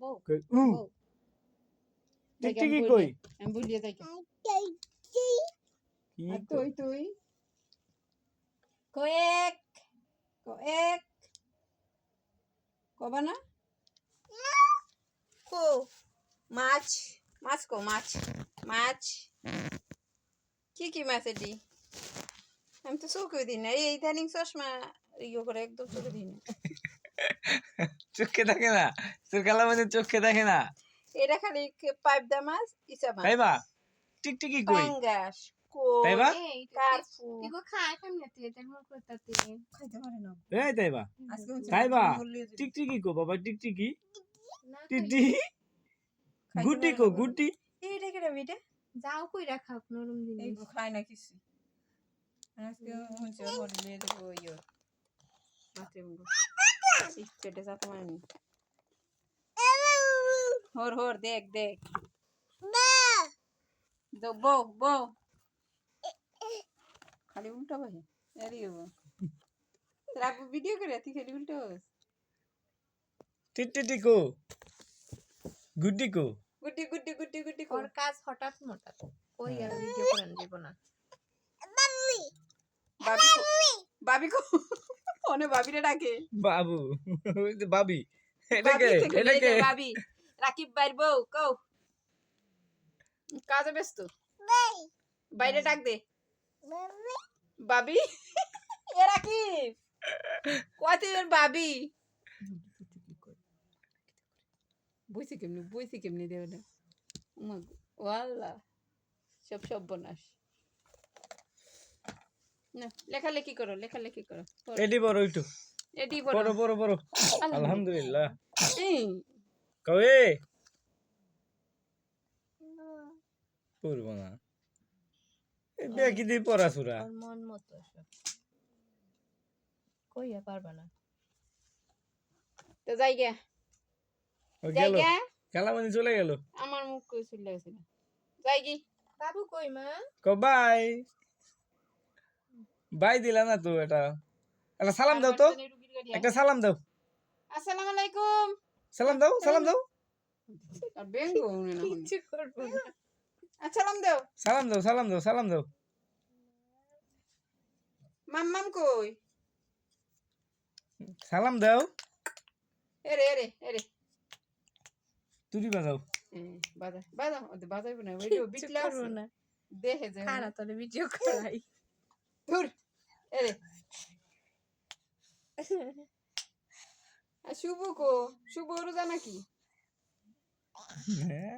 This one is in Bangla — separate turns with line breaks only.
বউ
কই উ
বউ
টিকটিকি কই?
আমি বলিয়ে যাই
কি?
আর
কই?
তুই তুই? কয়েক কয়েক। কবা না। কো? মাছ। মাছ কো মাছ। মাছ। কি কি মাছ এটি? আমি তো চোখে দিই না। এই ইদানিং চশমা ইয়ে করে একদম চোখে দিই না।
চোখে দেখে না। তোর কালা মানে চোখে দেখে না।
এটা খালি পাইপ দা মাছ ইসা মাছ।
তাই বা টিকটিকি কই।
পাঙ্গাস
তাই বা?
কই কারফু
এগো খায় কেমনে তুই এটা মন করতাতে
খাইতে পারে না।
এই তাই বা
আজকে হচ্ছে
তাই বা? টিকটিকি কো বাবা টিকটিকি টিটি
পারে
কো। গুড্ডি।
এইটা কেটা বেটা?
যাও কই রাখা নরম
এই খায় না কিছু। আজকে হচ্ছে ওর লিয়ে দেবো ইয়ে মাত্রে মুগো পেটে যাতে মানি হর হর দেখ দেখ। বউ বউ খালি উল্টা ভাই আরে বাবা রাখব ভিডিও করে তুই খালি উল্টো
টিটি কো। গুড্ডি কো।
গুটি গুটি গুটি গুটি
ওর কাজ হঠাৎ হঠাৎ কই আর ভিডিও করেন দিব না।
বাবি বাবি কো ফোনে বাবিরে ডাকে।
বাবু বাবি। এটাকে
বাবি
এটাকে
বাবি। রাকিব বাইর বউ কও কাজে ব্যস্ত? বাইরে ডাক দে। বাবি। এ রাকিব! বাবি? বইছে কেমনি? বইছে কেমনি দেবে না? ওয়াল্লা সব সব বনাস না লেখালেখি করো লেখালেখি করো করো।
এটি বড় একটু।
এটি
বড়
বড়
বড় বড় আলহামদুলিল্লাহ। কবে? পড়ব না। দেখি দি পড়াশুরা।
মন মতো সব। কই আর পারবা না।
তো যাই গে।
ও
যাই
গেল।
গে।
খেলা মানে চলে গেল।
আমার মুখ কই চলে গেছিল যাই কি
বাবু কই মা?
ক বাই। বাই দিলা না তো এটা। একটা সালাম দাও তো। একটা সালাম দাও।
আসসালামু আলাইকুম।
সালাম দাও সালাম দাও।
আসসালাম দাও।
সালাম দাও সালাম দাও সালাম দাও।
মাম্মাম কই?
সালাম দাও।
এরে এরে এরে।
তুই বাজাও।
বাজা বাজা বাজাইব না ভিডিও বিটলা
না।
দেখে যে
খারা তোরে ভিডিও করাই
ধুর এরে আর শুভ কো শুভ রোজা নাকি
হ্যাঁ।